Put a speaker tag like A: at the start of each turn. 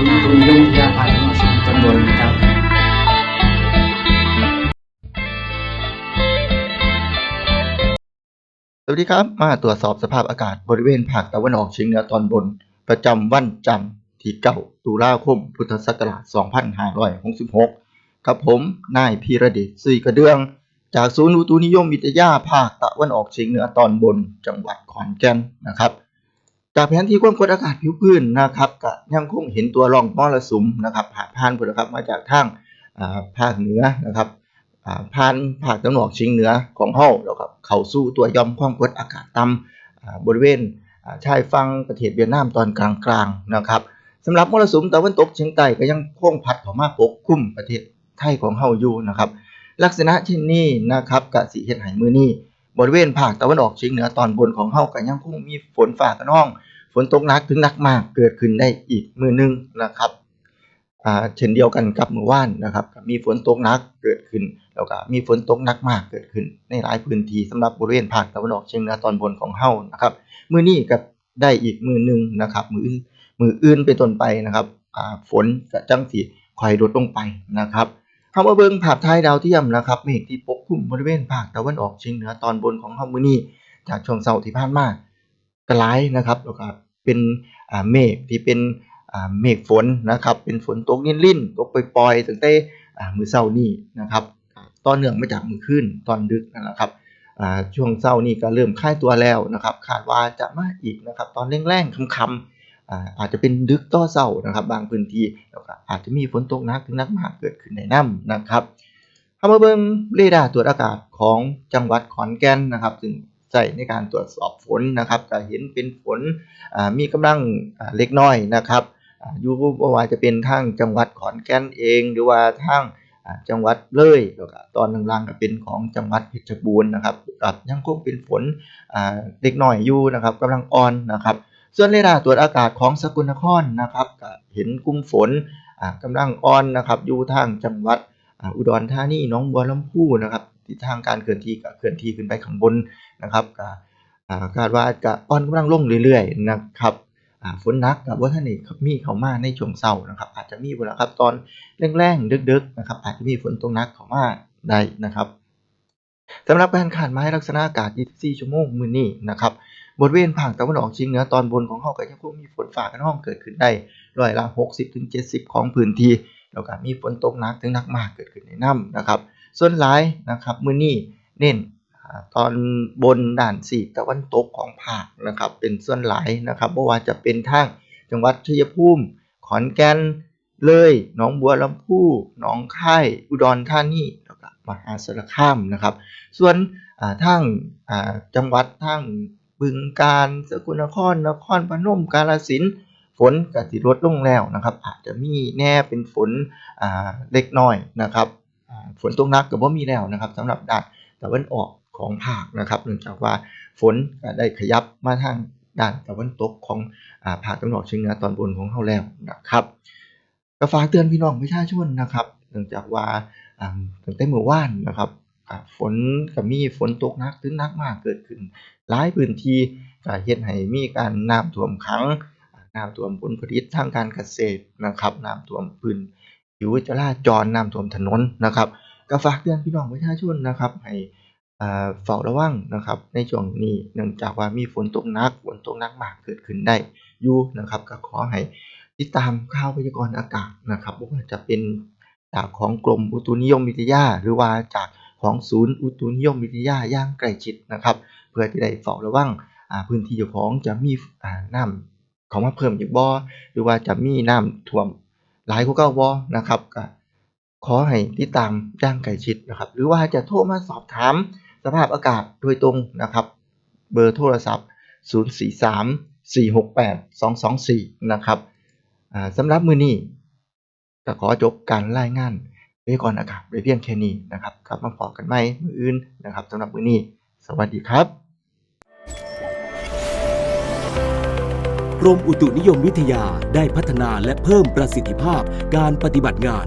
A: ศูนย์ตุนิยมวิทยาภาคตะวันอองเหนือตอนบนนะครับ
B: สวัสดีครับ มาตรวจสอบสภาพอากาศบริเวณภาคตะวันออกเฉียงเหนือตอนบน ประจำวันจันทร์ที่9ตุลาคม พุทธศักราช 2566กับผม นายพีระเดชซุยกระเดือง จากศูนย์อุตุนิยมวิทยาภาคตะวันออกเฉียงเหนือตอนบน จังหวัดขอนแก่นนะครับ จากแผนที่ความกดอากาศผิวพื้นนะครับก็ยังคงเห็นตัวร่องมรสุมนะครับผ่านผ่านะครับมาจากทางภาคเหนือนะครับผ่านภาคตะวันออกเฉียงเหนือของเฮาแล้วก็เข้าสู่ตัวยอมความกดอากาศต่ำบริเวณชายฝั่งประเทศเวียดนามตอนกลางๆนะครับสำหรับมรสุมตะวันตกเฉียงใต้ก็ยังคงพัดเข้ามาปกคลุมประเทศไทยของเฮาอยู่นะครับลักษณะเช่นนี้นะครับก็สิเฮ็ดให้มื้อนี้บริเวณภาคตะวันออกเฉียงเหนือตอนบนของเฮาก็ยังคงมีฝนฟ้าคะนอง ฝนตกหนักถึงหนักมากเกิดขึ้นได้อีกมือหนึงนะครับเช่นเดียวกันกับเมื่อวานนะครับ มีฝนตกหนักเกิดขึ้น แล้วก็มีฝนตกหนักมากเกิดขึ้น ในหลายพื้นที่สำหรับบริเวณภาคตะวันออกเฉียงเหนือตอนบนของเฮานะครับมือนี้ก็ได้อีกมือหนึ่งนะครับ มืออื่นมืออื่นเป็นต้นไปนะครับฝนก็จังสิค่อยลดลงไปนะครับเฮามาเบิ่งภาพถ่ายดาวเทียมนะครับเมฆที่ปกคลุมบริเวณภาคตะวันออกเฉียงเหนือตอนบนของเฮามือนี้จากช่วงเช้าที่ผ่านมา กลายนะครับแล้วก็เป็นเมฆที่เป็นเมฆฝนนะครับ เป็นฝนตกลิ่นๆตกปล่อยๆตั้งแต่มือเช้านี้นะครับต่อเนื่องมาจากมื้อคืนตอนดึกนั่นแหละครับช่วงเช้านี้ก็เริ่มคลายตัวแล้วนะครับคาดว่าจะมาอีกนะครับ ตอนแรงๆค่ำๆอาอาจจะเป็นดึกต่อเช้านะครับ บางพื้นที่แล้วก็อาจจะมีฝนตกหนักถึงหนักมากเกิดขึ้นในน้ำนะครับเอามาเบิ่งเรดาร์ตรวจอากาศของจังหวัดขอนแก่นนะครับ ซึ่ง ใช้ในการตรวจสอบฝนนะครับก็เห็นเป็นฝนมีกำลังเล็กน้อยนะครับอยู่ว่าจะเป็นทางจังหวัดขอนแก่นเอง หรือว่าทางจังหวัดเลยตอนล่างๆก็เป็นของจังหวัดเพชรบูรณ์นะครับก็ยังคงเป็นฝนเล็กน้อยอยู่นะครับกำลังอ่อนนะครับ ส่วนเรดาร์ตรวจอากาศของสกลนครนะครับก็เห็นกลุ่มฝนอ่ากำลังอ่อนนะครับอยู่ทางจังหวัดอุดรธานีหนองบัวลำพูนะครับ ทิศทางการเคลื่อนที่ก็เคลื่อนที่ขึ้นไปข้างบนนะครับก็คาดว่าจะอ่อนกำลังลงเรื่อยๆนะครับฝนนักกับว่าท่านนี่มีเข้ามาในช่วงเช้านะครับ อาจจะมีบ่ล่ะครับตอนแรงๆดึกๆนะครับ อาจจะมีฝนตกหนักเข้ามาได้นะครับสำหรับการคาดหมายลักษณะอากาศ 24 ชั่วโมงมือนี้นะครับบริเวณภาคตะวันออกเฉียงเหนือตอนบนของเฮาก็ยังคงมีฝนฟ้าคะนองเกิดขึ้นได้ร้อยละ 60-70 ของพื้นที่แล้วก็มีฝนตกหนักถึงหนักมากเกิดขึ้นในน้ำนะครับ ส่วนหลายนะครับมื้อนี้เน้นตอนบนด้านสีตะวันตกของภาคนะครับเป็นส่วนหลายนะครับบ่ว่าจะเป็นทางจังหวัดชัยภูมิขอนแก่นเลยหนองบัวลำพูหนองคายอุดรธานีแล้วก็มหาสารคามนะครับ ส่วนทางจังหวัดทางบึงกาฬสกลนครนครพนมกาฬสินธุ์ฝนก็สิลดลงแล้วนะครับ อาจจะมีแน่เป็นฝนเล็กน้อยนะครับ ฝนตกหนักก็บ่มีแล้วนะครับสำหรับด้านตะวันออกของภาคนะครับเนื่องจากว่าฝนได้ขยับมาทางด้านตะวันตกของอภาคตะวันออกเฉียงเหนือตอนบนของเฮาแล้วนะครับก็ฝากเตือนพี่น้องประชาชนนะครับ เนื่องจากว่าอ่าตั้งแต่เมื่อวานนะครับฝนก็มีฝนตกหนักถึงหนักมากเกิดขึ้น หลายพื้นที่ก็เฮ็ดให้มีการน้ำท่วมขังน้ำท่วมผลผลิตทางการเกษตรนะครับน้ำท่วมพื้นผิวจราจรน้ำท่วมถนนนะครับ ก็ฝากเตือนพี่น้องประชาชนนะครับ ให้เฝ้าระวังนะครับ ในช่วงนี้เนื่องจากว่ามีฝนตกหนักฝนตกหนักมากเกิดขึ้นได้อยู่นะครับ ก็ขอให้ติดตามข่าวพยากรณ์อากาศนะครับว่าจะเป็นจากของกรมอุตุนิยมวิทยา หรือว่าจากของศูนย์อุตุนิยมวิทยาย่างใกล้ชิดนะครับ เพื่อที่ได้เฝ้าระวังพื้นที่เจ้าของจะมีน้ำข้ามาเพิ่มอีกบ่อหรือว่าจะมีน้ำท่วมหลายกว่าเก่าบ่อนะครับก็ ขอให้ติดตามย่างใกล้ชิดนะครับ หรือว่าจะโทรมาสอบถามสภาพอากาศโดยตรงนะครับ เบอร์โทรศัพท์ 043 468 224 นะครับสำหรับมือนี้ก็ขอจบการรายงานพยกรณ์อากาศไว้เพียงแค่นี้นะครับกลับมาพบกันใหม่มืออื่นนะครับสำหรับมือนี้ สวัสดีครับ
C: กรมอุตุนิยมวิทยาได้พัฒนาและเพิ่มประสิทธิภาพการปฏิบัติงาน